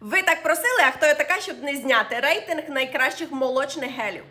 Ви так просили, а хто я така, щоб не зняти рейтинг найкращих молочних гелів.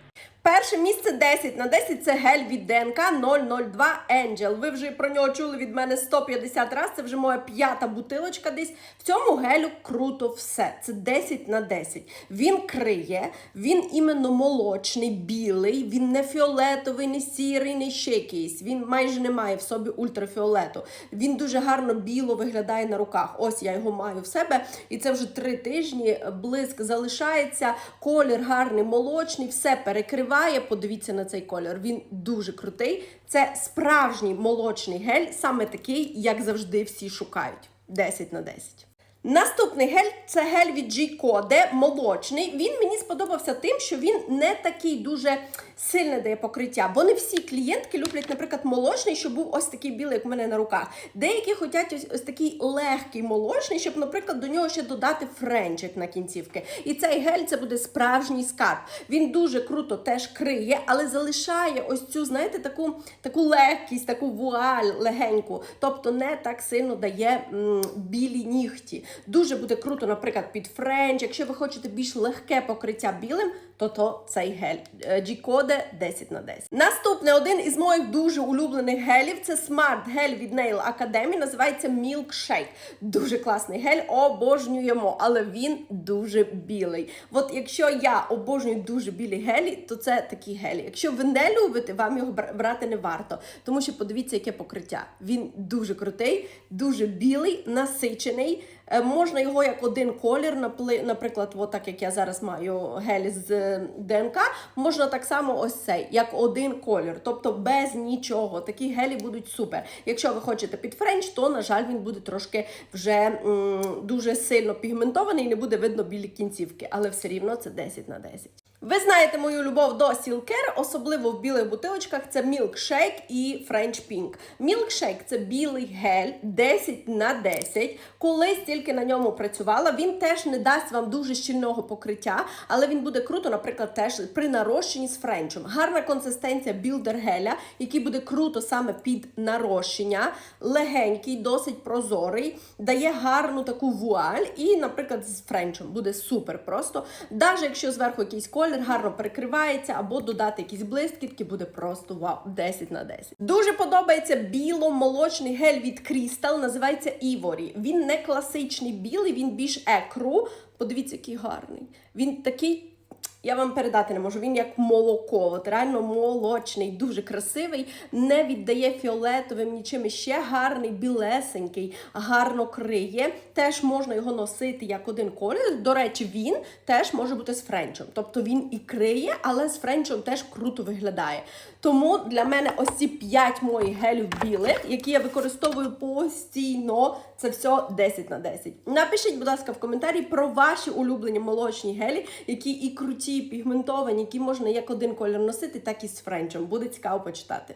Перше місце 10 на 10 це гель від ДНК 002 Angel. Ви вже про нього чули від мене 150 разів. Це вже моя п'ята бутилочка десь. В цьому гелю круто все. Це 10 на 10. Він криє, він іменно молочний, білий, він не фіолетовий, не сірий, не ще якийсь. Він майже не має в собі ультрафіолету. Він дуже гарно біло виглядає на руках. Ось я його маю в себе. І це вже три тижні. Блиск залишається, колір гарний, молочний, все перекриває. Подивіться на цей колір. Він дуже крутий. Це справжній молочний гель, саме такий, як завжди всі шукають. 10 на 10. Наступний гель це гель від G-Code, молочний. Він мені сподобався тим, що він не такий дуже сильне дає покриття. Бо не всі клієнтки люблять, наприклад, молочний, щоб був ось такий білий, як у мене на руках. Деякі хочуть ось, ось такий легкий молочний, щоб, наприклад, до нього ще додати френчик на кінцівки. І цей гель це буде справжній скарб. Він дуже круто теж криє, але залишає ось цю, знаєте, таку, таку легкість, таку вуаль легеньку. Тобто не так сильно дає м, білі нігті. Дуже буде круто, наприклад, під френч. Якщо ви хочете більш легке покриття білим, то то цей гель. Е, G-Code 10 на 10. Наступний один із моїх дуже улюблених гелів це Smart гель від Nail Academy. Називається Milkshake. Дуже класний гель, обожнюємо, але він дуже білий. От якщо я обожнюю дуже білі гелі, то це такі гелі. Якщо ви не любите, вам його брати не варто. Тому що подивіться, яке покриття. Він дуже крутий, дуже білий, насичений. Е, Можна його як один колір, наприклад, от так як я зараз маю гель з е, ДНК, можна так само ось цей, як один колір, тобто без нічого. Такі гелі будуть супер. Якщо ви хочете під френч, то на жаль він буде трошки вже м, дуже сильно пігментований і не буде видно білі кінцівки, але все рівно це 10 на 10. Ви знаєте мою любов до Сілкер, особливо в білих бутилочках це Milkshake і French Pink. Milkshake – це білий гель 10 на 10. Колись тільки на ньому працювала. Він теж не дасть вам дуже щільного покриття, але він буде круто, наприклад, теж при нарощенні з френчем. Гарна консистенція білдер геля, який буде круто саме під нарощення, легенький, досить прозорий, дає гарну таку вуаль, і, наприклад, з френчем буде супер просто. Навіть якщо зверху якийсь колір гарно перекривається, або додати якісь блискітки, буде просто вау, 10 на 10. Дуже подобається біло-молочний гель від Crystal, називається Ivory. Він не класичний білий, він більш екру. Подивіться, який гарний. Він такий. Я вам передати не можу. Він як молоко, от реально молочний, дуже красивий, не віддає фіолетовим нічим ще гарний, білесенький, гарно криє. Теж можна його носити як один колір. До речі, він теж може бути з френчем. Тобто він і криє, але з френчем теж круто виглядає. Тому для мене ось ці 5 моїх гелів білих, які я використовую постійно, це все 10 на 10. Напишіть, будь ласка, в коментарі про ваші улюблені молочні гелі, які і круті, і пігментовані, які можна як один колір носити, так і з френчем. Буде цікаво почитати.